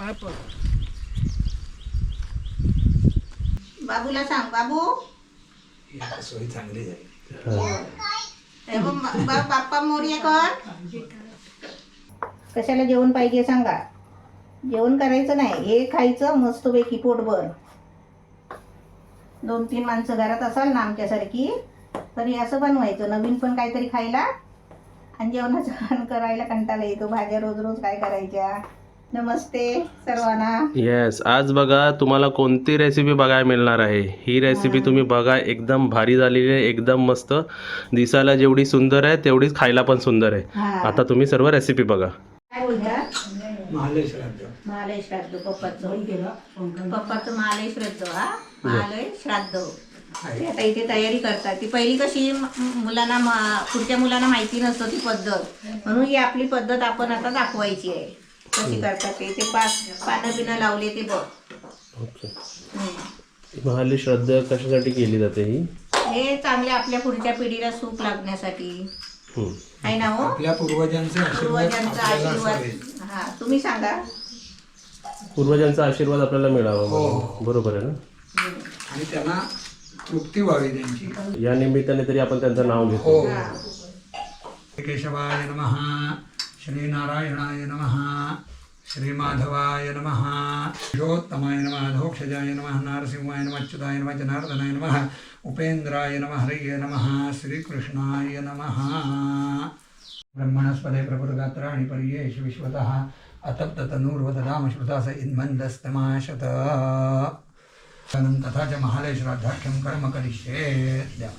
पाय पड बाबूला सांग बाबू. सोय चांगली बा- बाप्पा मोर्या कर. कशाला जेवण पाहिजे सांगा? जेवण करायचं नाही हे खायचं मस्तपैकी पोटभर. दोन तीन माणसं घरात असाल ना आमच्यासारखी तरी असं बनवायचं नवीन पण काहीतरी खायला. आणि जेवणाचं करायला कंटाळा येतो भाज्या रोज रोज काय करायच्या? नमस्ते सर्वांना. येस आज बघा तुम्हाला कोणती रेसिपी बघायला मिळणार आहे? ही रेसिपी तुम्ही बघा एकदम भारी झालेली आहे एकदम मस्त. दिसायला जेवढी सुंदर आहे तेवढीच खायला पण सुंदर आहे. हा. आता तुम्ही सर्व रेसिपी बघा. काय बोलतात महालय श्राद्ध पप्पाचं. पप्पाचं महालय श्राद्ध हा महालय श्राद्ध ते आता इथे तयारी करतात. ती पहिली कशी मुलांना पुढच्या मुलांना माहिती नसतं ती पद्धत. म्हणून ही आपली पद्धत आपण आता दाखवायची आहे. कशी करतात ते? ते पा पानं बिनं लावले ते बघ. ओके. महाली श्रद्धा कशासाठी केली जाते ही? हे चांगले आपल्या पुढच्या पिढीला सुख लागण्यासाठी. हम्म. आहे ना हो? आपल्या पूर्वजांचे आशीर्वाद पूर्वजांचा आपल्याला आशीर्वाद. असावे. हा तुम्ही सांगा. पूर्वजांचा आशीर्वाद आपल्याला मिळावा हो. म्हणून. बरोबर आहे ना? आणि त्यांना तृप्ती व्हावी त्यांची. या निमित्ताने तरी आपण त्यांचं नाव हो घेतो. हा. केशवाय नमः. श्रीनारायणाय नमः श्रीमाधवाय नमः पुरुषोत्तमाय नमः धोक्षजाय नमः नारसिंहाय नमः अच्युताय नमः जनार्दनाय नमः उपेन्द्राय नमः हरये नमः श्रीकृष्णाय नमः। ब्रह्मणस्पदे प्रभुर्गात्राणि पर्येष विश्वतः अतप्ततनूर्वदधाम श्रुता स इन्मन्दस्तमाशत तथा च महालय कर्म करिष्ये। द्या।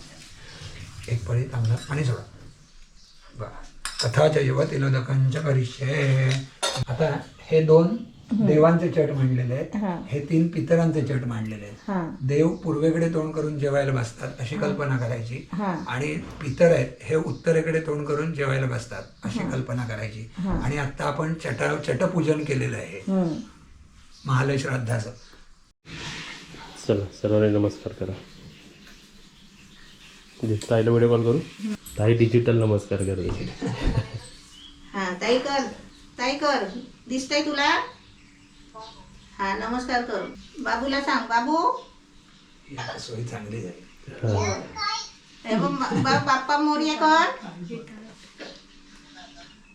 एक पळी चांगलं आणि सोडा। बरं. तथाच युवतिलोदकांच करिष्ये आता हे दोन देवांचे चट मांडलेले हा. आहेत. हे. तीन पितरांचे चट मांडलेले आहेत. हा. देव पूर्वेकडे तोंड करून जेवायला बसतात अशी कल्पना करायची. आणि पितर आहेत हे उत्तरेकडे तोंड करून जेवायला बसतात अशी कल्पना करायची. आणि आता आपण चट चटपूजन केलेलं आहे. महालय श्राद्धाचं. चला सर्वांनी नमस्कार करा. ताईला व्हिडिओ कॉल करू. ताई डिजिटल नमस्कार करा हा ताई कर ताई कर. दिसतंय तुला? हा नमस्कार कर. बाबूला सांग बाबू. सोय चांगली आहे हा. हे. बाप्पा मोर्या कर.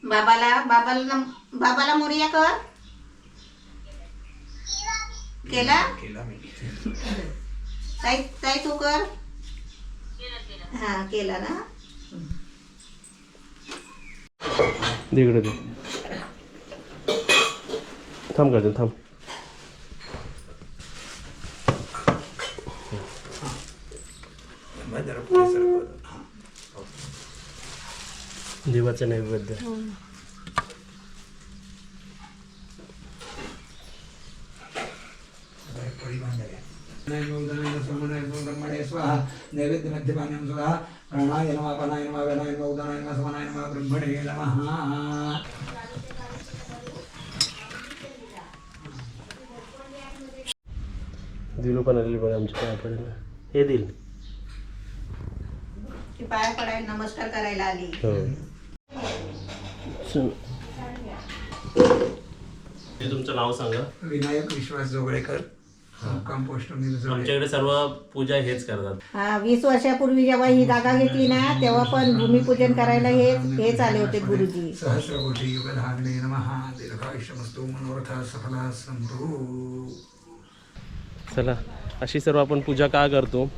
बाबाला बाबाला नम- बाबाला मोर्या कर. केला? केला ताई ताई तू कर. हा केला ना दे इकडे दे थांब का थांब बरं, जरा पुढे सरकवतो. हा. देवाचं नैवेद्य नैवेद्य मध्यपान्यं सुधा प्राणाय नमः अपानाय नमः व्यानाय नमः उदानाय नमः समानाय नमः ब्रह्मणे नमः दिलू पण आलेली बघा आमच्या काय पडेल हे दिल. ती पाया पडायला नमस्कार करायला आली. हो. हे तुमचं नाव सांगा. विनायक विश्वास जोगळेकर. आमच्याकडे सर्व पूजा हेच करतात. हा वीस वर्षापूर्वी जेव्हा ही जागा घेतली ना तेव्हा पण भूमिपूजन करायला हे हेच आले होते गुरुजी. सहस्रकोटी युगधाग्ने नमः दीर्घायुष्यमस्तु मनोरथा सफला संतु चला अशी सर्व आपण पूजा का करतो?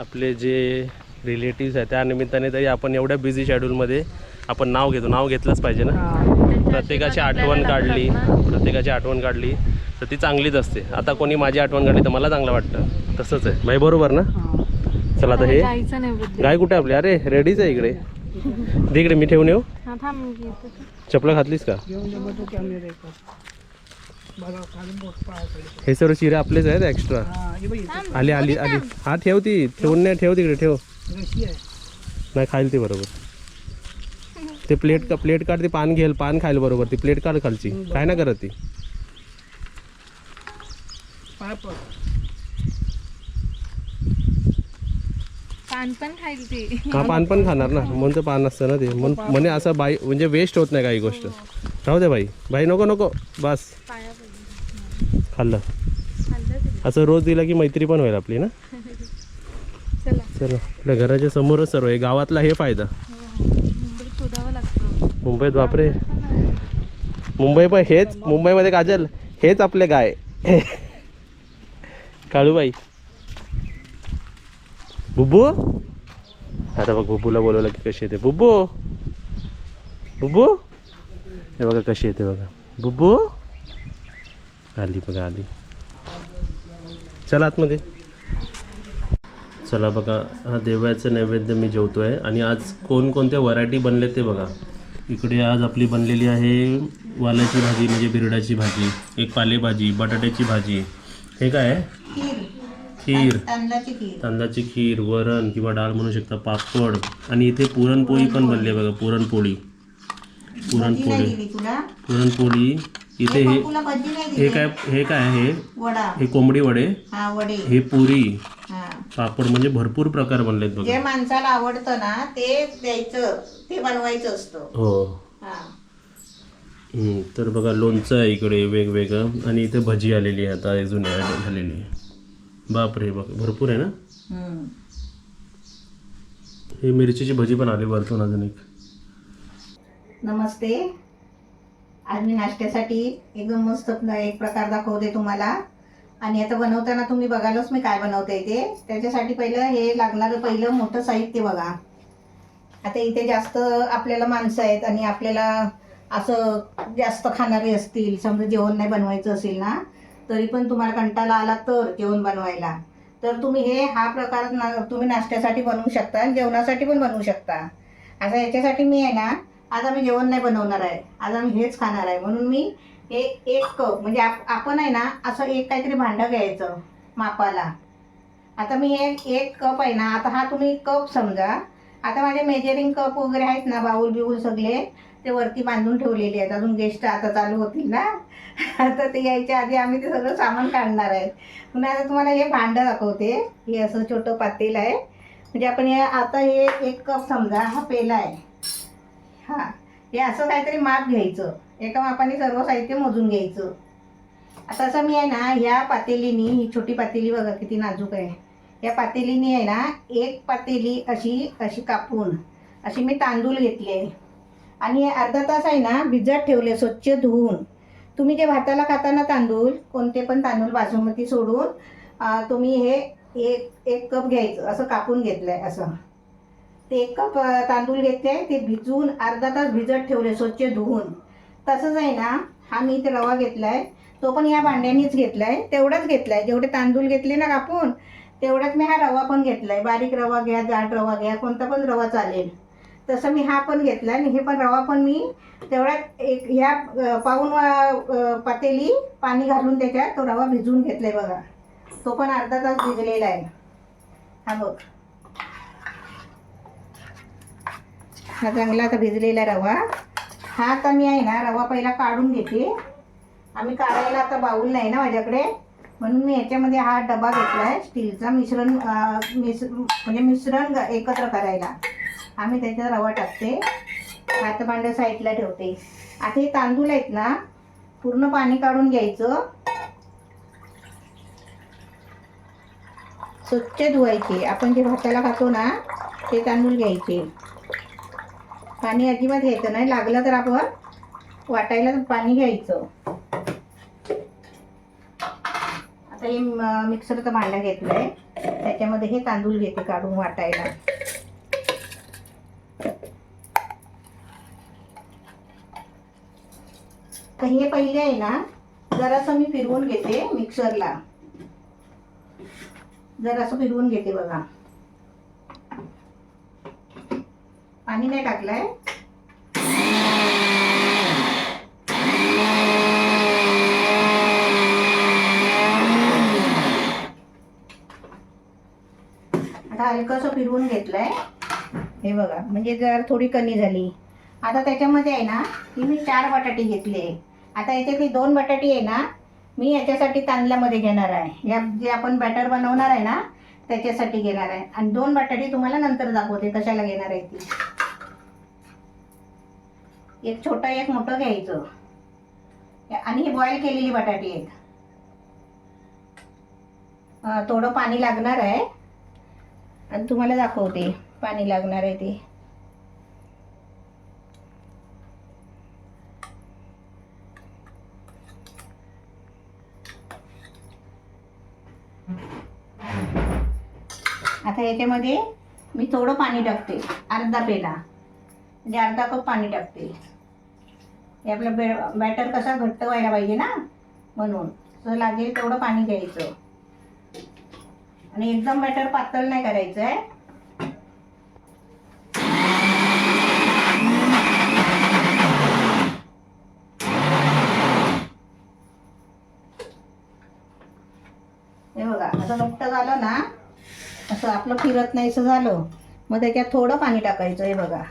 आपले जे रिलेटिव्स आहेत त्या निमित्ताने तरी आपण एवढ्या बिझी शेड्यूलमध्ये आपण नाव घेतो. नाव घेतलंच पाहिजे ना. प्रत्येकाची आठवण काढली. प्रत्येकाची आठवण काढली. तर ती चांगलीच असते. आता कोणी माझी आठवण काढली तर मला चांगलं वाटतं. तसंच आहे. भाई बरोबर ना? चला आता हे. गाय कुठे आपली? अरे रेडीच आहे इकडे. दे इकडे मी ठेवून येऊ. चपला घातलीस का? हे सर्व चिरे आपलेच आहेत एक्स्ट्रा हा हे आली आली आली. हा ठेव ती. ठेवून नाही ठेव तिकडे ठेव. रशी आहे. नाही खाईल ती बरोबर. ते प्लेट का प्लेट काढ ती पान घेईल पान खाईल बरोबर. ती प्लेट काढ खालची. काय ना करत ती? पाय पड पान पण खाईल ती. हा पान पण खाणार ना? म्हणून ते पान असतं ना ते. म्हणून म्हणे असं बाई म्हणजे वेस्ट होत नाही काही गोष्ट. राहू दे बाई. बाई नको नको. बस. पाया पडली. खाल्लं. असं रोज दिला की मैत्री पण होईल आपली ना? चला. चला. आपल्या घराच्या समोरच सर्व आहे. गावातला हे फायदा. मुंबईत शोधावं लागतं. मुंबईत बापरे. मुंबई पण हेच मुंबईमध्ये काजल हेच आपले गाय. काळूबाई. बुबू आता बघ बुबूला बोलवलं की कशी येते. बुबू बुबू हे बघा कशी येते बघा. बुबू आली बघा आली. चला आतमध्ये. चला बघा हा देवाचं नैवेद्य मी जेवतो आहे आणि आज कोणकोणत्या व्हरायटी बनले ते बघा. इकडे आज आपली बनलेली आहे वालाची भाजी म्हणजे बिरडाची भाजी एक पालेभाजी बटाट्याची भाजी. हे काय आहे? खीर. तांदळाची खीर. तांदळाची खीर वरण किंवा डाळ म्हणू शकता पापड. आणि इथे पुरणपोळी पण बनली आहे बघा पुरणपोळी. पुरणपोळी. पुरणपोळी. इथे हे हे काय हे काय आहे? हे वडा. हे कोंबडी वडे. हा पुरी. पापड म्हणजे भरपूर प्रकार बनलेत बघा. जे माणसाला आवडतं ना ते द्यायचं ते बनवायचं असतं. हो. तर बघा लोणचं आहे इकडे वेगवेगळं. आणि इथे भजी आलेली आहे आता अजून झालेली आहे. बापरे बघ भरपूर आहे ना? हम्म. ही मिरचीची भजी पण आली वरतून अजून एक. नमस्ते. आज मी नाश्त्यासाठी एकदम मस्त एक प्रकार दाखवते तुम्हाला. आणि आता बनवताना तुम्ही बघालच मी काय बनवते ते. त्याच्यासाठी पहिलं हे लागणारं पहिलं मोठं साहित्य बघा. आता इथे जास्त आपल्याला माणसं आहेत आणि आपल्याला असं जास्त खाणारे असतील समजा जेवण नाही बनवायचं असेल ना तरी पण तुम्हाला कंटाळा आला तर जेवण बनवायला. तर तुम्ही हे हा प्रकार ना तुम्ही नाश्त्यासाठी बनवू शकता आणि जेवणासाठी पण बनवू शकता. असं याच्यासाठी मी आहे ना आज आम्ही जेवण नाही बनवणार आहे. आज आम्ही हेच खाणार आहे. म्हणून मी हे एक कप म्हणजे आप आपण आहे ना असं एक काहीतरी भांडं घ्यायचं मापाला. आता मी हे एक कप आहे ना आता हा तुम्ही कप समजा आता माझे मेजरिंग कप वगैरे आहेत ना बाऊल बिऊल सगळे ते वरती बांधून ठेवलेले आहेत. अजून गेस्ट आता चालू होतील ना. आता ते यायच्या आधी आम्ही ते सगळं सामान काढणार आहे पुन्हा आता तुम्हाला हे भांडं दाखवते. हे असं छोटं पातेल आहे. म्हणजे आपण हे आता हे एक कप समजा हा पेला आहे. हां. हे असं काहीतरी माप घ्यायचं. एका मापाने सर्व साहित्य मोजून घ्यायचं. आता असं मी आहे ना ह्या पातेलीनी ही छोटी पातेली बघा किती नाजूक आहे. या पातेलीनी आहे ना एक पातेली अशी अशी कापून अशी मी तांदूळ घेतले. आणि अर्धा तास आहे ना भिजत ठेवले स्वच्छ धुवून. तुम्ही जे भाताला खाताना तांदूळ कोणते पण तांदूळ बासमती सोडून तुम्ही हे एक एक कप घ्यायचं असं कापून घेतलं आहे असं. ते एक कप तांदूळ घेतले ते भिजवून अर्धा तास भिजत ठेवले स्वच्छ धुवून. तसंच आहे ना हा मी इथे रवा घेतला आहे तो पण या भांड्यानीच घेतला आहे तेवढाच घेतला आहे जेवढे तांदूळ घेतले ना कापून तेवढ्यात मी हा रवा पण घेतला आहे बारीक रवा घ्या जाड रवा घ्या कोणता पण रवा चालेल. तसं मी हा पण घेतला आणि हे पण रवा पण मी तेवढ्यात एक ह्या पाऊन पातेली पाणी घालून त्याच्यात तो रवा भिजवून घेतलाय बघा. तो पण अर्धा तास भिजलेला आहे. हा बघ. हा चांगला आता भिजलेला रवा. हा आता मी आहे ना रवा पहिला काढून घेते. आम्ही काढायला आता बाऊल नाही ना माझ्याकडे. म्हणून मी याच्यामध्ये हा डबा घेतला आहे स्टीलचा मिश्रण मिश्र मिस म्हणजे मिश्रण एकत्र करायला. आम्ही त्याच्यात रवा टाकते. भात साईडला ठेवते. आता हे तांदूळ आहेत ना पूर्ण पाणी काढून घ्यायचं. स्वच्छ धुवायचे. आपण जे भाताला खातो ना ते तांदूळ घ्यायचे. पाणी अजिबात घ्यायचं नाही. लागलं तर आपण वाटायला पाणी घ्यायचं. आता हे म- मिक्सरचं भांडं घेतलं आहे त्याच्यामध्ये हे तांदूळ घेते काढून वाटायला. तर हे पहिले आहे ना जरासं मी फिरवून घेते मिक्सरला जरासं फिरवून घेते बघा. पाणी नाही टाकलंय. आता हलकंसं फिरवून घेतलंय. हे बघा म्हणजे जर थोडी कमी झाली. आता त्याच्यामध्ये आहे ना ही मी चार बटाटे घेतले. आता याच्यातली दोन बटाटी आहे ना मी याच्यासाठी तांदळामध्ये घेणार आहे. या जे आपण बॅटर बनवणार आहे ना त्याच्यासाठी घेणार आहे. आणि दोन बटाटी तुम्हाला नंतर दाखवते कशाला घेणार आहे ती. एक छोटा एक मोठं घ्यायचं. आणि ही बॉईल केलेली बटाटी आहेत थोडं पाणी लागणार आहे. आणि तुम्हाला दाखवते पाणी लागणार आहे ते. आता याच्यामध्ये मी थोडं पाणी टाकते अर्धा पेला. म्हणजे अर्धा कप पाणी टाकते. हे आपलं बे बॅटर कसा घट्ट व्हायला पाहिजे ना? म्हणून. तर लागेल तेवढं पाणी घ्यायचं. आणि एकदम बॅटर पातळ नाही करायचं आहे. हे बघा असं नुकतं झालं ना? असं आपलं फिरत नाहीसं झालं. मग त्याच्यात थोडं पाणी टाकायचं हे बघा.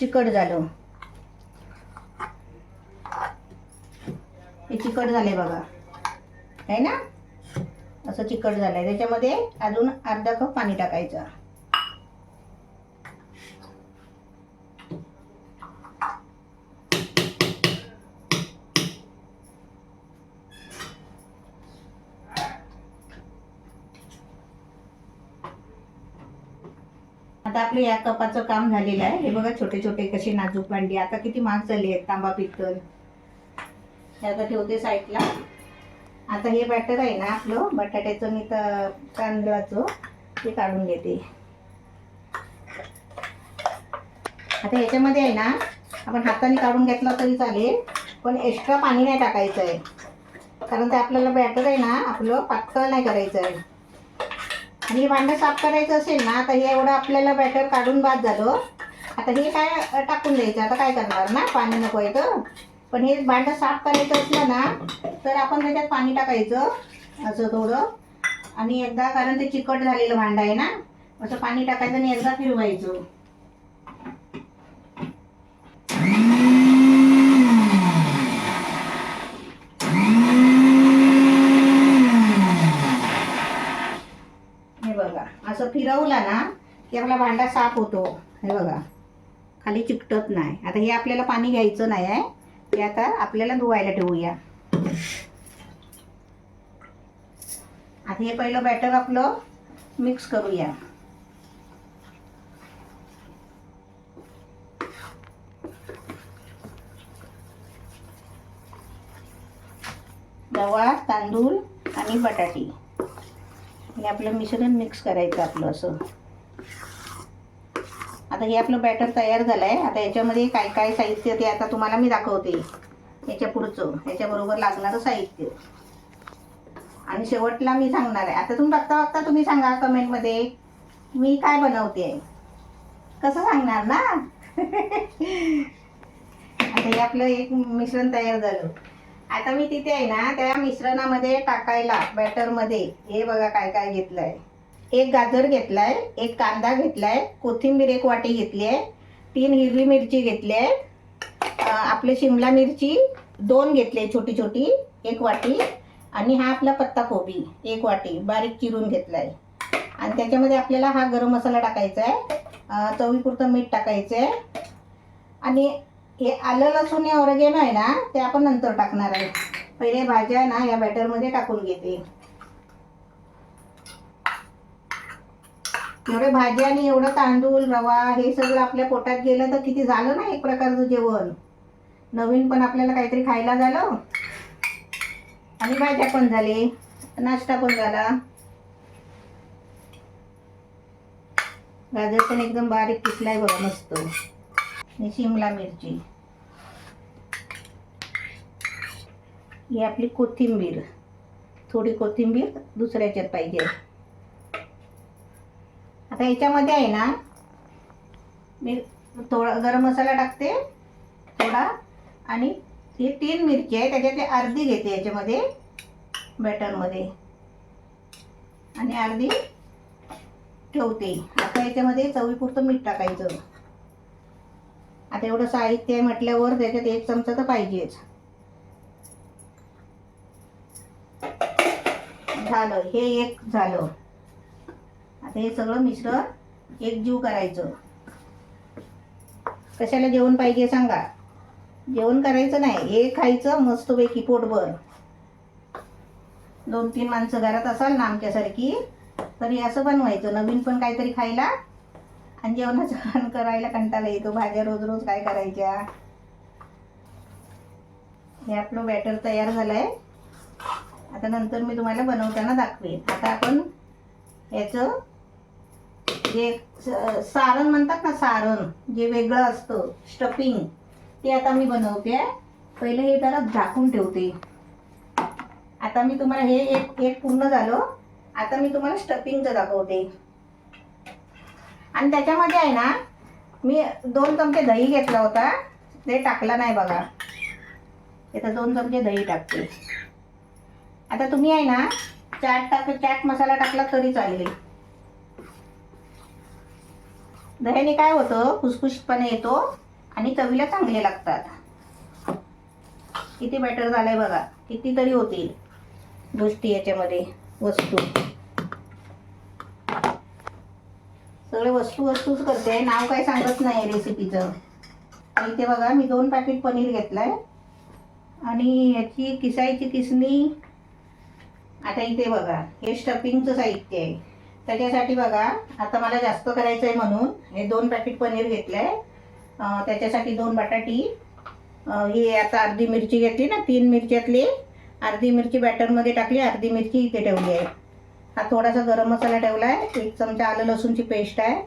चिकट झालं. हे चिकट झाले बघा. आहे ना? असं चिकट झालंय. त्याच्यामध्ये अजून अर्धा कप पाणी टाकायचं आता आपलं या कपाचं काम झालेलं आहे. हे बघा छोटे छोटे कसे नाजूक भांडी. आता किती महाग झाली आहेत तांबा पित्तल हे आता ठेवते साईडला. आता हे बॅटर आहे ना आपलं बटाट्याचं मी तर तांदळाचं ते काढून घेते. आता ह्याच्यामध्ये आहे ना आपण हाताने काढून घेतला तरी चालेल पण एक्स्ट्रा पाणी नाही टाकायचं आहे कारण ते आपल्याला बॅटर आहे ना आपलं पातळ नाही करायचं आहे आणि हे भांडं साफ करायचं असेल ना तर हे एवढं आपल्याला बॅटर काढून बाद झालं. आता हे काय टाकून द्यायचं आता काय करणार ना? पाणी नको येतं पण हे भांडं साफ करायचं असलं ना तर आपण त्याच्यात पाणी टाकायचं असं थोडं. आणि एकदा कारण ते चिकट झालेलं भांडं आहे ना असं पाणी टाकायचं आणि एकदा फिरवायचं हे बघा असं फिरवला ना की आपला भांडा साफ होतो. हे बघा. खाली चिकटत नाही. आता हे आपल्याला पाणी घ्यायचं नाही आहे. ते आता आपल्याला धुवायला ठेवूया. आता हे पहिलं बॅटर आपलं मिक्स करूया. रवा तांदूळ आणि बटाटी. हे आपलं मिश्रण मिक्स करायचं आपलं असं. आता हे आपलं बॅटर तयार झालं आहे आता याच्यामध्ये काय काय साहित्य ते आता तुम्हाला मी दाखवते. याच्या पुढचं. याच्याबरोबर लागणारं साहित्य. आणि शेवटला मी सांगणार आहे. आता तुम्ही बघता बघता तुम्ही सांगा कमेंटमध्ये मी काय बनवते? आहे कसं सांगणार ना? आता हे आपलं एक मिश्रण तयार झालं. आता मी तिथे आहे ना त्या मिश्रणामध्ये टाकायला बॅटरमध्ये. हे बघा काय काय घेतलंय. एक गाजर घेतलाय एक कांदा घेतलाय कोथिंबीर एक वाटी घेतली आहे तीन हिरवी मिरची घेतली आहे. आपले शिमला मिरची दोन घेतले छोटी छोटी एक वाटी. आणि हा आपला पत्ता कोबी एक वाटी बारीक चिरून घेतलाय. आणि त्याच्यामध्ये आपल्याला हा गरम मसाला टाकायचा आहे. चवीपुरतं मीठ टाकायचं आहे. आणि हे आलं लसूण हे ऑर्गेनो आहे ना ते आपण नंतर टाकणार आहे. पहिले भाज्या ना या बॅटरमध्ये टाकून घेते. एवढे भाज्या आणि एवढं तांदूळ रवा हे सगळं आपल्या पोटात गेलं तर किती झालं ना एक प्रकारचं जेवण. नवीन पण आपल्याला काहीतरी खायला झालं. आणि भाज्या पण झाले. नाश्ता पण झाला. गाजर पण एकदम बारीक पिसलाय बघा मस्त. आणि शिमला मिरची. ही आपली कोथिंबीर. थोडी कोथिंबीर दुसऱ्याच्यात पाहिजे. आता याच्यामध्ये आहे ना मी थोडा गरम मसाला टाकते थोडा. आणि ही तीन मिरची आहे त्याच्यातली अर्धी घेते याच्यामध्ये बॅटरमध्ये. आणि अर्धी ठेवते. आता याच्यामध्ये चवीपुरतं मीठ टाकायचं. आता एवढं साहित्य आहे म्हटल्यावर त्याच्यात एक चमचा तर पाहिजेच. झालं हे एक झालं. आता हे सगळं मिश्रण एकजीव करायचं. कशाला जेवण पाहिजे सांगा? जेवण करायचं नाही हे खायचं मस्तपैकी पोटभर. दोन तीन माणसं घरात असाल ना आमच्यासारखी तरी असं बनवायचं नवीन पण काहीतरी खायला. आणि जेवणाचं करायला कंटाळा येतो. भाज्या रोज रोज काय करायच्या? हे आपलं बॅटर तयार झालंय. आता नंतर मी तुम्हाला बनवताना दाखवेन. आता आपण याचं जे सारण म्हणतात ना सारण जे वेगळं असतं स्टफिंग ते आता मी बनवते. पहिले हे जरा झाकून ठेवते. आता मी तुम्हाला हे एक एक पूर्ण झालं. आता मी तुम्हाला स्टफिंगचं दाखवते. आणि त्याच्यामध्ये आहे ना मी दोन चमचे दही घेतला होता. ते टाकला नाही बघा. इथं दोन चमचे दही टाकते. आता तुम्ही आहे ना चाट टाक चाट मसाला टाकला तरी चालेल. दह्याने काय होतं खुसखुशीतपणा येतो आणि चवीला चांगले लागतात. किती बॅटर झालंय बघा. किती तरी होतील गोष्टी याच्यामध्ये वस्तू. सगळे वस्तू वस्तूच करते. नाव काय सांगत नाही रेसिपीचं आणि इथे बघा मी दोन पॅकेट पनीर घेतलंय. आणि याची किसायची किसणी आता इथे बघा हे स्टफिंगचं साहित्य आहे. त्याच्यासाठी बघा आता मला जास्त करायचं आहे म्हणून हे दोन पॅकेट पनीर घेतलं आहे त्याच्यासाठी दोन बटाटी. हे ही आता अर्धी मिरची घेतली ना तीन मिरच्यातली. अर्धी मिरची बॅटरमध्ये टाकली अर्धी मिरची इथे ठेवली आहे. हा थोडासा गरम मसाला ठेवला आहे. एक चमचा आलं लसूणची पेस्ट आहे.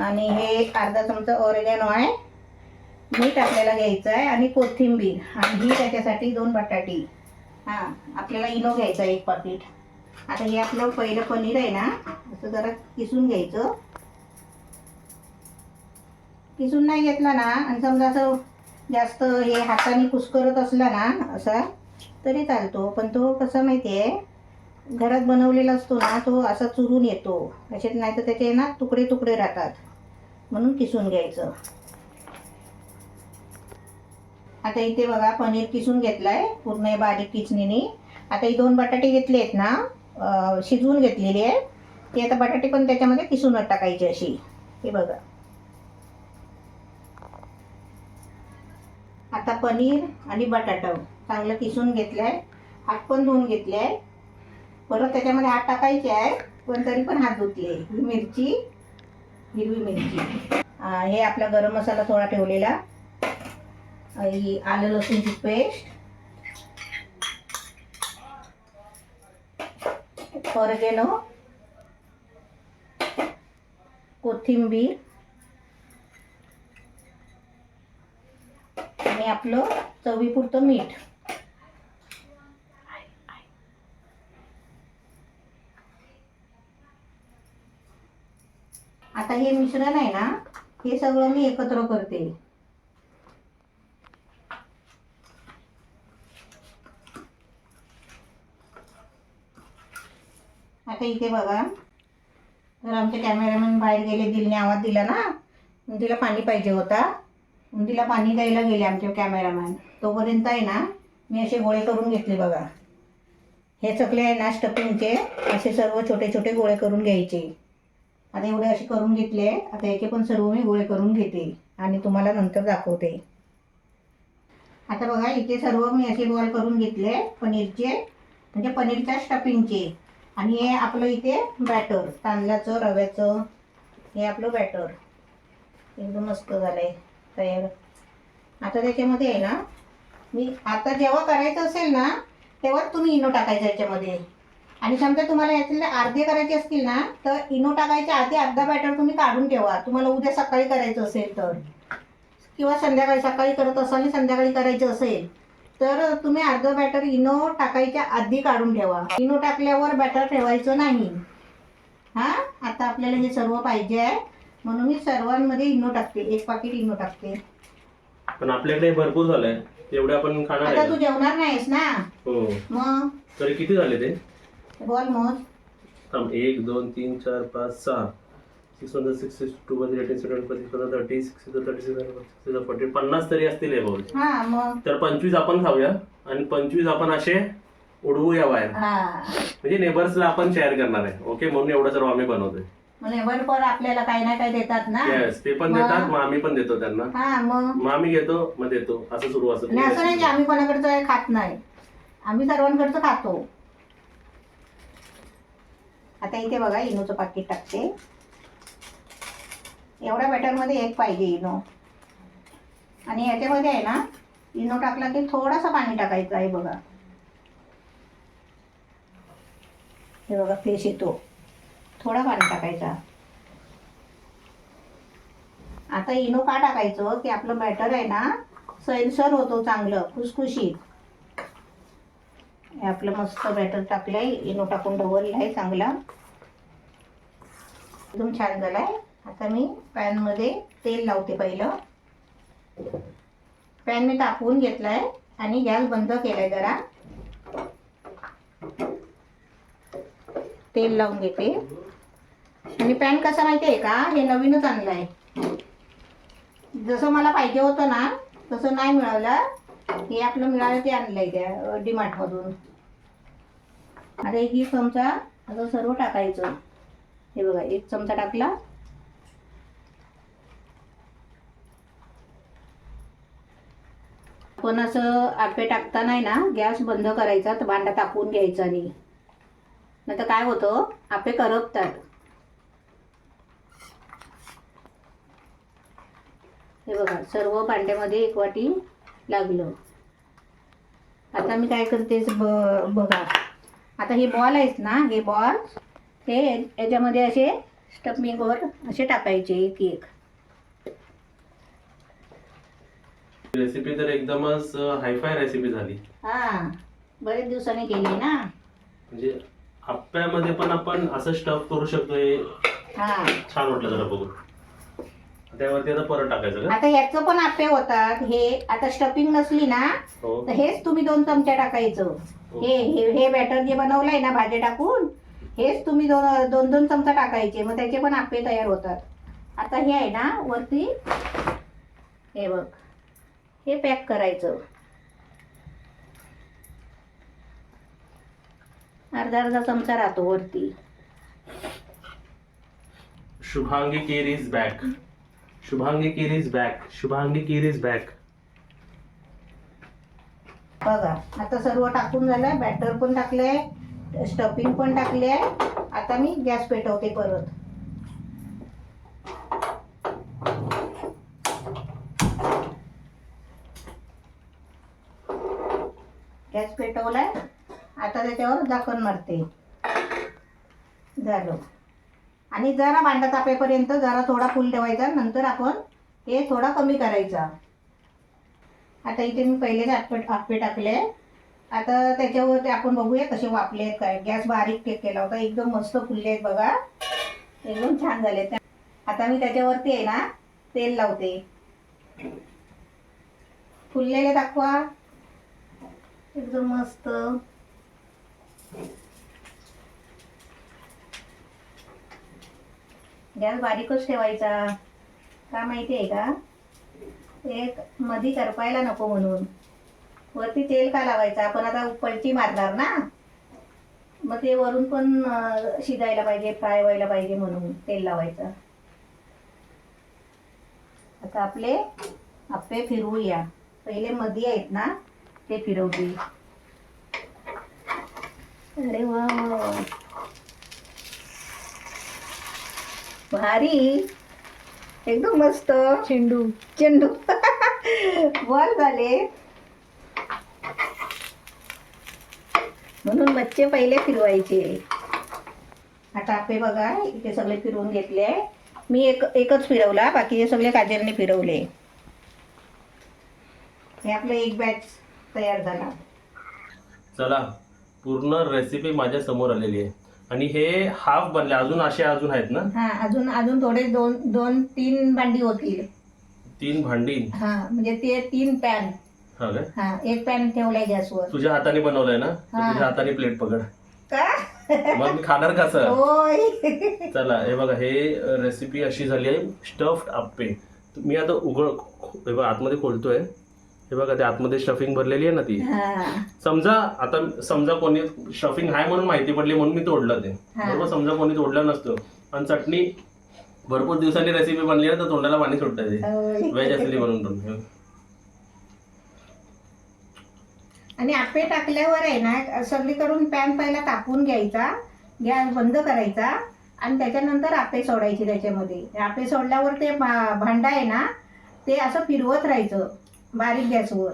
आणि हे अर्धा चमचा ऑरेगॅनो आहे. मीठ आपल्याला घ्यायचं आहे आणि कोथिंबीर. आणि ही त्याच्यासाठी दोन बटाटी. हां आपल्याला इनो घ्यायचा एक पाकिट आता हे आपलं पहिलं पनीर आहे ना असं जरा किसून घ्यायचं. किसून नाही घेतला ना आणि समजा असं जास्त हे हाताने कुस्करत असला ना असा तरी चालतो. पण तो कसा माहिती आहे घरात बनवलेला असतो ना तो असा चुरून येतो. असे नाही तर त्याचे ना तुकडे तुकडे राहतात. म्हणून किसून घ्यायचं. आता इथे बघा पनीर किसून घेतलाय पूर्ण बारीक किचणीने आता ही दोन बटाटे घेतले आहेत ना शिजवून घेतलेली आहे ती आता बटाटे पण त्याच्यामध्ये किसूनच टाकायची अशी. हे बघा. आता पनीर आणि बटाटा चांगलं किसून घेतलंय. हात पण धुवून घेतले आहे परत त्याच्यामध्ये हात टाकायचे आहे पण तरी पण हात धुतले. ही मिरची हिरवी मिरची. हे आपला गरम मसाला थोडा ठेवलेला. ही आलं लसूणची पेस्ट. परगेनो. कोथिंबीर. आणि आपलं चवीपुरतं मीठ आता हे मिश्रण आहे ना हे सगळं मी एकत्र करते. आता इथे बघा. तर आमचे कॅमेरामॅन बाहेर गेले दिलने आवाज दिला ना मग तिला पाणी पाहिजे होता. मग तिला पाणी द्यायला गेले आमचे कॅमेरामॅन तोपर्यंत आहे ना मी असे गोळे करून घेतले बघा. हे चकले आहे ना स्टफिंगचे असे सर्व छोटे छोटे गोळे करून घ्यायचे. आता एवढे असे करून घेतले आता याचे पण सर्व मी गोळे करून घेते आणि तुम्हाला नंतर दाखवते. आता बघा इथे सर्व मी असे बॉल करून घेतले पनीरचे. म्हणजे पनीरच्या स्टफिंगचे आणि हे आपलं इथे बॅटर तांदळाचं रव्याचं हे आपलं बॅटर एकदम मस्त झालंय तयार. आता त्याच्यामध्ये आहे ना मी आता जेव्हा करायचं असेल ना तेव्हाच तुम्ही इनो टाकायचं याच्यामध्ये. आणि समजा तुम्हाला यातले अर्धे करायचे असतील ना तर इनो टाकायच्या आधी अर्धा बॅटर तुम्ही काढून ठेवा. तुम्हाला उद्या सकाळी करायचं असेल तर. किंवा संध्याकाळी सकाळी करत असाल आणि संध्याकाळी करायचं असेल तर तुम्ही अर्ध बॅटर इनो टाकायच्या आधी काढून ठेवा. इनो टाकल्यावर बॅटर ठेवायचं नाही. हां? आता आपल्याला हे सर्व पाहिजे आहे. म्हणून मी सर्वांमध्ये इनो टाकते. एक पाकिट इनो टाकते. पण आपल्याकडे भरपूर झालंय. तेवढे आपण खाणार आता तू जेवणार नाहीस ना? हो. मग? तरी किती झाले ते? बोल मग थांब एक दोन तीन चार पाच सहा. Six one six six two one eighteen seven six one thirty six thirty six forty पन्नास तरी असतील हे भाऊ. हां मग. तर पंचवीस आपण खाऊया आणि पंचवीस आपण असे उडवूया बाहेर. हां. म्हणजे नेबर्सला आपण शेअर करणार आहे. ओके म्हणून एवढं सर्व आम्ही बनवतोय. लेबर पण आपल्याला काही ना काही देतात ना? येस ते पण मग? देतात मग. आम्ही पण देतो त्यांना. हा मग. मग आम्ही घेतो मग देतो. असं सुरू आणि असं नाही की आम्ही कोणाकडचं खात नाही. आम्ही सर्वांकडचं खातो. आता इथे बघा इनोचं पाकिट टाकते. एवढ्या बॅटरमध्ये एक पाहिजे इनो. आणि याच्यामध्ये आहे ना इनो टाकला की थोडासा पाणी टाकायचं आहे बघा. हे बघा फेस येतो. थोडा पाणी टाकायचा. आता इनो का टाकायचं? की आपलं बॅटर आहे ना सैलसर होतो चांगलं खुसखुशीत. हे आपलं मस्त बॅटर टाकलंय. इनो टाकून ढवललं आहे चांगला. एकदम छान झालाय. आता मी पॅनमध्ये तेल लावते पहिलं. पॅन मी तापवून आहे आणि गॅस बंद केलाय जरा. तेल लावून घेते. आणि पॅन कसा माहिती आहे का? हे नवीनच आणलं आहे जसं मला पाहिजे होतं ना तसं नाही मिळालं. हे आपलं मिळालं ते आणलं आहे त्या डीमार्टमधून. आता एक एक चमचा असं सर्व टाकायचं. हे बघा एक चमचा टाकला. पण असं आपे टाकताना नाही ना गॅस बंद करायचा तर भांडा तापवून घ्यायचा नाही. नाही तर काय होतं आपे करपतात. हे बघा सर्व भांड्यामध्ये एक वाटी लागलं. आता मी काय करते ब बघा. आता हे बॉल आहेत ना हे बॉल हे याच्यामध्ये असे स्टफिंगवर असे टाकायचे एक एक. रेसिपी तर एकदमच हायफाय रेसिपी झाली. हां बरेच दिवसांनी केली ना. म्हणजे आप्यामध्ये पण आपण असं स्टफ करू शकतो हे हां. छान वाटलं जरा बघून. त्यावरती आता परत टाकायचं का? आता ह्याचं पण आपे होतात. हे आता स्टफिंग नसली ना हो. तर हेच तुम्ही दोन चमचे टाकायचं. हे. हे हे बॅटर जे बनवलंय ना भाजी टाकून हेच तुम्ही दोन दोन दोन चमचा टाकायचे. मग त्याचे पण आपे तयार होतात. आता हे आहे ना वरती हे बघ हे पॅक करायचं. अर्धा अर्धा चमचा राहतो वरती. Shubhangi Keer is back Shubhangi Keer is back Shubhangi Keer is back बघा आता सर्व टाकून झालंय. बॅटर पण टाकलंय. स्टफिंग पण टाकले आहे आता मी गॅस पेटवते परत. गॅस पेटवलाय. आता त्याच्यावर झाकण मारते. झालं. आणि जरा भांडा तापेपर्यंत जरा थोडा फुल ठेवायचा नंतर आपण हे थोडा कमी करायचा. आता इथे मी पहिलेच आटपे आटपे टाकले. आता त्याच्यावरती आपण बघूया कसे वापले आहेत काय. गॅस बारीक टेक केला होता. एकदम मस्त फुलले आहेत बघा. एकदम छान झाले आता मी त्याच्यावरती आहे ना तेल लावते. फुललेले दाखवा. एकदम मस्त. गॅस बारीकच ठेवायचा. का माहिती आहे का? एक मधी करपायला नको म्हणून. वरती तेल का लावायचं? आपण आता पलटी मारणार ना? मग ते वरून पण शिजायला पाहिजे फ्राय व्हायला पाहिजे म्हणून तेल लावायचं. आता आपले आपे फिरवूया. पहिले मधी आहेत ना ते फिरवते. अरे वा वा, वा. भारी. एकदम मस्त. चेंडू. चेंडू. बॉल झाले. म्हणून बच्चे पहिले फिरवायचे. आता आपे बघा इथे सगळे फिरवून घेतले. मी एक एकच फिरवला बाकीचे सगळे काजलने फिरवले. हे आपलं एक बॅच तयार झाला. चला पूर्ण रेसिपी माझ्यासमोर आलेली आहे. आणि हे हाफ बनले. अजून असे अजून आहेत ना? हा अजून अजून थोडे दोन दोन तीन भांडी होतील. तीन भांडी? हा म्हणजे ते तीन पॅन हा काय हा एक पॅन ठेवलाय गॅसवर. तुझ्या हाताने बनवलंय ना? तर हा. तुझ्या हाताने प्लेट पकड. का? मग मी खाणार कसं? होय. चला हे बघा हे रेसिपी अशी झाली आहे स्टफ्ड आप्पे. मी आता उघड हे बघा आतमध्ये खोलतोय. हे बघा ते आतमध्ये स्टफिंग भरलेली आहे ना ती. समजा आता समजा कोणी स्टफिंग आहे म्हणून माहिती पडली म्हणून मी तोडलं ते. बरोबर समजा कोणी तोडलं नसतं. आणि चटणी भरपूर दिवसांनी रेसिपी बनली आहे तर तोंडाला पाणी सुटतं ते. व्हेज असली म्हणून पण आणि आपे टाकल्यावर आहे ना सगळीकडून पॅन पहिला तापून घ्यायचा गॅस बंद करायचा आणि त्याच्यानंतर आपे सोडायची त्याच्यामध्ये. आपे सोडल्यावर ते भांडा आहे ना ते असं फिरवत राहायचं. बारीक गॅसवर.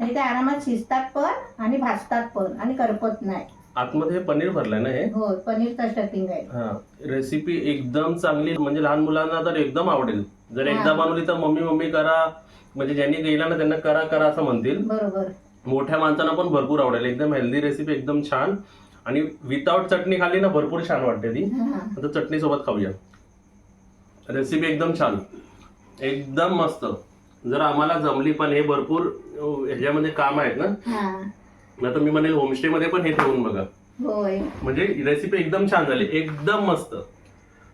म्हणजे ते आरामात शिजतात पण आणि भाजतात पण आणि करपत नाही. आतमध्ये हे पनीर भरलंय ना हे? हो पनीरचा स्टफिंग आहे. हा रेसिपी एकदम चांगली म्हणजे लहान मुलांना तर एकदम आवडेल. जर एकदा. बनवली तर मम्मी मम्मी करा म्हणजे ज्यांनी गेला ना त्यांना करा करा असं म्हणतील. बरोबर. मोठ्या माणसांना पण भरपूर आवडेल. एकदम हेल्दी रेसिपी एकदम छान. आणि विदाउट चटणी खाल्ली ना भरपूर छान वाटते ती. हा. आता चटणी सोबत खाऊया. रेसिपी एकदम छान. एकदम मस्त. जर आम्हाला जमली पण हे भरपूर ह्याच्यामध्ये काम आहेत ना? हा. आता मी म्हणेल होमस्टे मध्ये पण हे ठेवून बघा. होय. म्हणजे रेसिपी एकदम छान झाली एकदम मस्त.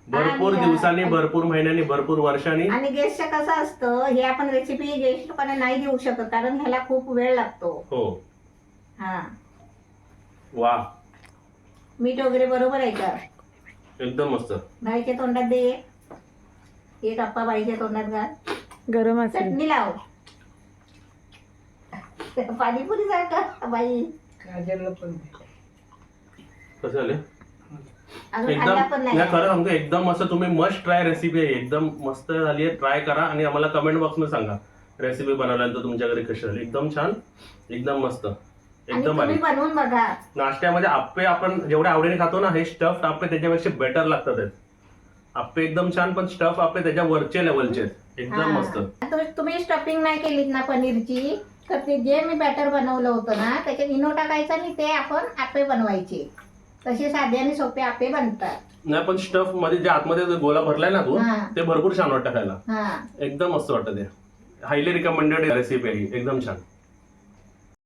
भरपूर दिवसांनी भरपूर महिन्यांनी भरपूर वर्षांनी. आणि गेस्टचं कसं असतं हे आपण रेसिपी गेस्टपणे नाही देऊ शकत कारण ह्याला खूप वेळ लागतो. हो. हा. वा. मीठ वगैरे बरोबर आहे का? एकदम मस्त. बाईच्या तोंडात दे. एक अप्पा बाईच्या तोंडात घाल. गरम असेल. चटणी लाव. पाणीपुरी सारखा बाई. पण. कसं झालं? अजून खाल्ला एकदम पण नाही. नाही खरं सांगतो एकदम मस्त तुम्ही मस्ट ट्राय रेसिपी आहे. एकदम मस्त झाली आहे. ट्राय करा आणि आम्हाला कमेंट बॉक्समध्ये सांगा. रेसिपी बनवल्यानंतर तुमच्या घरी कशी झाली. एकदम छान. एकदम मस्त. आणि एकदम तुम्ही भारी बनवून बघा. नाश्त्यामध्ये आप्पे आपण जेवढ्या आवडीने खातो ना हे स्टफ आप्पे त्याच्यापेक्षा बेटर लागतात. आहेत. आप्पे एकदम छान पण स्टफ आप्पे त्याच्या वरचे लेवलचे आहेत. एकदम. मस्त. तुम्ही- तुम्ही स्टफिंग नाही केलीत ना पनीरची? तर ते जे मी बॅटर बनवलं होतं ना त्याच्यात इनो टाकायचं आणि ते आपण आपे बनवायचे. तसे साधे आणि सोपे आपे बनतात. नाही पण स्टफमध्ये जे आतमध्ये जो गोला भरलाय ना तू हा. ते भरपूर छान वाटतं खायला. हा. एकदम मस्त वाटतं ते. हायली रिकमेंडेड रेसिपी आहे ही. एकदम छान.